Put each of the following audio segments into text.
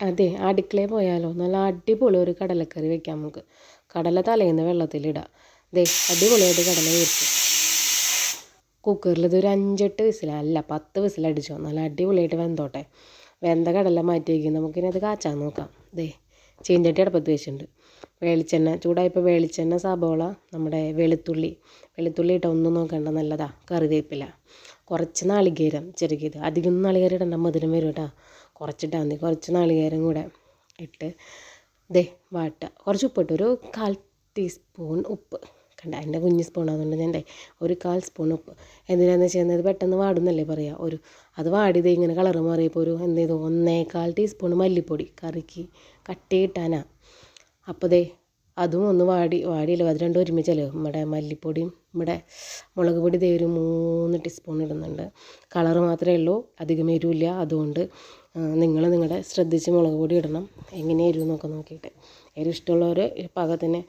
അതെ അടുക്കളയിൽ പോയാലോ? നല്ല അടിപൊളി ഒരു കടലക്കറി വെക്കാം നമുക്ക്. കടല തലേന്ന് വെള്ളത്തിലിടാം. ദേ അടിപൊളിയായിട്ട് കടല വീർക്കും കുക്കറിൽ ഇതൊരു അഞ്ചെട്ട് വിസിൽ അല്ല പത്ത് വിസിലടിച്ചോ നല്ല അടിപൊളിയായിട്ട് വെന്തോട്ടെ. വെന്ത കടല മാറ്റി വയ്ക്കും നമുക്കിനി അത് കാച്ചാൻ നോക്കാം. ദേ ചീഞ്ചട്ടി അടുപ്പത്ത് വെച്ചിട്ടുണ്ട്. വെളിച്ചെണ്ണ ചൂടായപ്പോൾ വെളിച്ചെണ്ണ സബോള നമ്മുടെ വെളുത്തുള്ളി. വെളുത്തുള്ളി ഇട്ട ഒന്നും നോക്കണ്ട നല്ലതാ. കറിവേപ്പില. കുറച്ച് നാളികേരം ചെറുകിയത്. അധികം നാളികേരം ഇടണ്ട മധുരം വരും കേട്ടോ. കുറച്ചിട്ടാൽ മതി കുറച്ച് നാളികേരം കൂടെ ഇട്ട് ദേ വാട്ടുക കുറച്ച് ഉപ്പിട്ട് ഒരു കാൽ ടീസ്പൂൺ ഉപ്പ്. കണ്ട എന്റെ കുഞ്ഞ് സ്പൂൺ അതുകൊണ്ട് ഞാൻ ഒരു കാൽ സ്പൂൺ ഉപ്പ്. എന്തിനാന്ന് ചെയ്യുന്നത് പെട്ടെന്ന് വാടുന്നല്ലേ പറയുക ഒരു അത് വാടിയത് ഇങ്ങനെ കളറ് മാറിയപ്പോൾ ഒരു എന്ത് ചെയ്തു? ഒന്നേകാൽ ടീസ്പൂൺ മല്ലിപ്പൊടി കറിക്ക് കട്ടി കിട്ടാനാണ് അപ്പോൾ ദേ അതും ഒന്ന് വാടി വാടിയില്ല. അത് രണ്ടും ഒരുമിച്ചല്ലോ? നമ്മുടെ മല്ലിപ്പൊടിയും നമ്മുടെ മുളക് പൊടി ദേ ഒരു മൂന്ന് ടീസ്പൂൺ ഇടുന്നുണ്ട്. കളർ മാത്രമേ ഉള്ളൂ അധികം എരിവില്ല. അതുകൊണ്ട് നിങ്ങൾ നിങ്ങളുടെ ശ്രദ്ധിച്ച് മുളക് പൊടി ഇടണം. എങ്ങനെ എരിവ് നോക്കാൻ നോക്കിയിട്ട്. എരിവ് ഇഷ്ടമുള്ളവർ പാകത്തിന്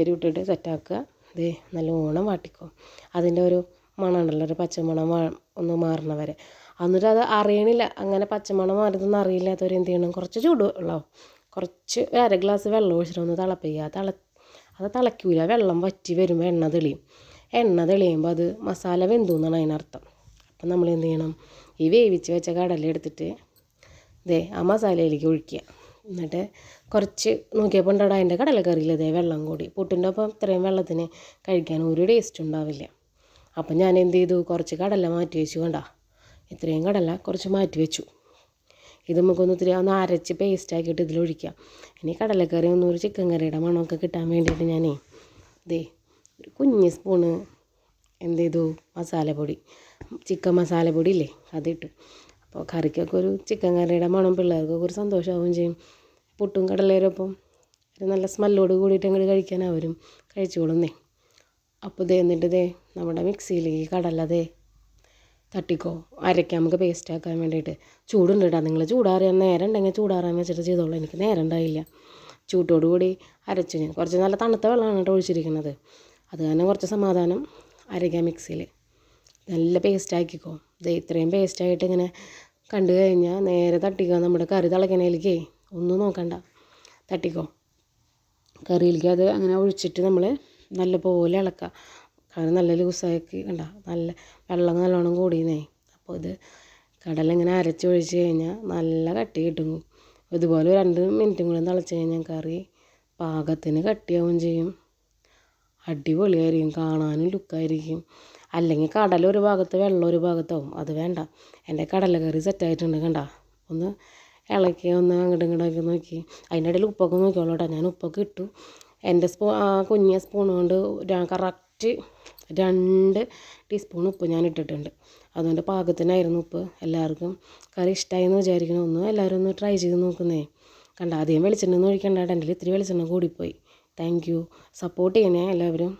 എരിവ് ഇട്ടിട്ട് സെറ്റാക്കുക ഇത് നല്ലോണം വാട്ടിക്കോ. അതിന്റെ ഒരു മണമുണ്ടല്ലോ ഒരു പച്ചമണം ഒന്ന് മാറണ വരെ എന്നിട്ട് അത് അറിയണില്ല. അങ്ങനെ പച്ചമണം മാറുന്നൊന്നും അറിയില്ലാത്തവർ എന്ത് ചെയ്യണം? കുറച്ച് ചൂട് വെള്ളം കുറച്ച് അര ഗ്ലാസ് വെള്ളം ഒഴിച്ചിട്ട് ഒന്ന് തിളപ്പിക്കുക തിള അത് തിളയ്ക്കൂല. വെള്ളം വറ്റി വരുമ്പോൾ എണ്ണ തെളിയും. എണ്ണ തെളിയുമ്പോൾ അത് മസാല വെന്തു എന്നാണ് അതിനർത്ഥം. അപ്പം നമ്മൾ എന്ത് ചെയ്യണം? ഈ വേവിച്ച് വെച്ച കടല എടുത്തിട്ട് ഇതേ ആ മസാലയിലേക്ക് ഒഴിക്കുക. എന്നിട്ട് കുറച്ച് നോക്കിയപ്പോൾ ഉണ്ടാവും അതിന്റെ കടലക്കറിയിൽ ഇതേ വെള്ളം കൂടി. പുട്ടിന്റെ ഒപ്പം ഇത്രയും വെള്ളത്തിന് കഴിക്കാൻ ഒരു ടേസ്റ്റ് ഉണ്ടാവില്ല. അപ്പം ഞാൻ എന്ത് ചെയ്തു? കുറച്ച് കടല മാറ്റി വെച്ചു കണ്ടാ. ഇത്രയും കടല കുറച്ച് മാറ്റി വെച്ചു. ഇത് നമുക്കൊന്ന് ഇത്തിരി ഒന്ന് അരച്ച് പേസ്റ്റ് ആക്കിയിട്ട് ഇതിലൊഴിക്കാം ഇനി കടലക്കറി ഒന്നും ഒരു ചിക്കൻ കറിയുടെ മണമൊക്കെ കിട്ടാൻ വേണ്ടിയിട്ട് ഞാനേ ഇതേ ഒരു കുഞ്ഞ് സ്പൂണ് എന്ത് ചെയ്തു? മസാലപ്പൊടി ചിക്കൻ മസാലപ്പൊടി ഇല്ലേ? അതിട്ടു. അപ്പോൾ കറിക്കൊക്കെ ഒരു ചിക്കൻ കറിയുടെ മണം പിള്ളേർക്കൊക്കെ ഒരു സന്തോഷമാവുകയും ചെയ്യും. പുട്ടും കടലേരൊപ്പം ഒരു നല്ല സ്മെല്ലോട് കൂടിയിട്ട് അങ്ങോട്ട് കഴിക്കാൻ അവരും കഴിച്ചോളുന്നേ അപ്പോൾ ദേ എന്നിട്ട് ദേ നമ്മുടെ മിക്സിയിലേക്ക് കടല ദേ തട്ടിക്കോ അരയ്ക്കാം നമുക്ക് പേസ്റ്റ് ആക്കാൻ വേണ്ടിയിട്ട്. ചൂടുണ്ട് കേട്ടോ നിങ്ങൾ ചൂടാറിയാൻ നേരം ഉണ്ടെങ്കിൽ ചൂടാറാൻ വെച്ചിട്ട് ചെയ്തോളൂ. എനിക്ക് നേരം ഉണ്ടായില്ല. ചൂട്ടോടുകൂടി അരച്ചു ഞാൻ കുറച്ച് നല്ല തണുത്ത വെള്ളമാണ് കേട്ടോ ഒഴിച്ചിരിക്കുന്നത്. അത് കാരണം കുറച്ച് സമാധാനം അരയ്ക്കാം മിക്സിയിൽ നല്ല പേസ്റ്റ് ആക്കിക്കോ. ഇത് ഇത്രയും പേസ്റ്റ് ആയിട്ട് ഇങ്ങനെ കണ്ടു കഴിഞ്ഞാൽ നേരെ തട്ടിക്കോ. നമ്മുടെ കറി തിളക്കണേലേക്കേ ഒന്നും നോക്കണ്ട. തട്ടിക്കോ. കറിയിലേക്ക് അത് അങ്ങനെ ഒഴിച്ചിട്ട് നമ്മൾ നല്ലപോലെ ഇളക്കുക. കറി നല്ല ലൂസാക്കി കണ്ട നല്ല വെള്ളം നല്ലോണം കൂടിയെന്നേ. അപ്പോൾ ഇത് കടല ഇങ്ങനെ അരച്ചൊഴിച്ച് കഴിഞ്ഞാൽ നല്ല കട്ടി കിട്ടും. ഇതുപോലെ രണ്ട് മിനിറ്റും കൂടെ തിളച്ച് കഴിഞ്ഞാൽ കറി പാകത്തിന് കട്ടിയാവും ചെയ്യും. അടിപൊളിയായിരിക്കും കാണാനും ലുക്കായിരിക്കും. അല്ലെങ്കിൽ കടല ഒരു ഭാഗത്ത് വെള്ളം ഒരു ഭാഗത്താവും. അത് വേണ്ട. എന്റെ കടലക്കറി സെറ്റായിട്ടുണ്ട് കണ്ട. ഒന്ന് ഇളക്കി ഒന്ന് അങ്ങോട്ടും ഇങ്ങോട്ടൊക്കെ നോക്കി. അതിന്റെ ഇടയിൽ ഉപ്പൊക്കെ നോക്കിയോളൂ കേട്ടോ ഞാൻ ഉപ്പൊക്കെ ഇട്ടു. എന്റെ സ്പൂ കുഞ്ഞ സ്പൂൺ കൊണ്ട് ഞാൻ കറക്റ്റ് രണ്ട് ടീസ്പൂൺ ഉപ്പ് ഞാൻ ഇട്ടിട്ടുണ്ട് അതുകൊണ്ട് പാകത്തിനായിരുന്നു ഉപ്പ്. എല്ലാവർക്കും കറി ഇഷ്ടമായി എന്ന് വിചാരിക്കണം ഒന്ന് എല്ലാവരും ഒന്ന് ട്രൈ ചെയ്ത് നോക്കുന്നേ. കണ്ട അധികം വെളിച്ചെണ്ണ ഒന്നും ഒഴിക്കണ്ട. എന്റെ ഇത്തിരി വെളിച്ചെണ്ണ കൂടിപ്പോയി. താങ്ക് യു സപ്പോർട്ട് ചെയ്യണേ എല്ലാവരും.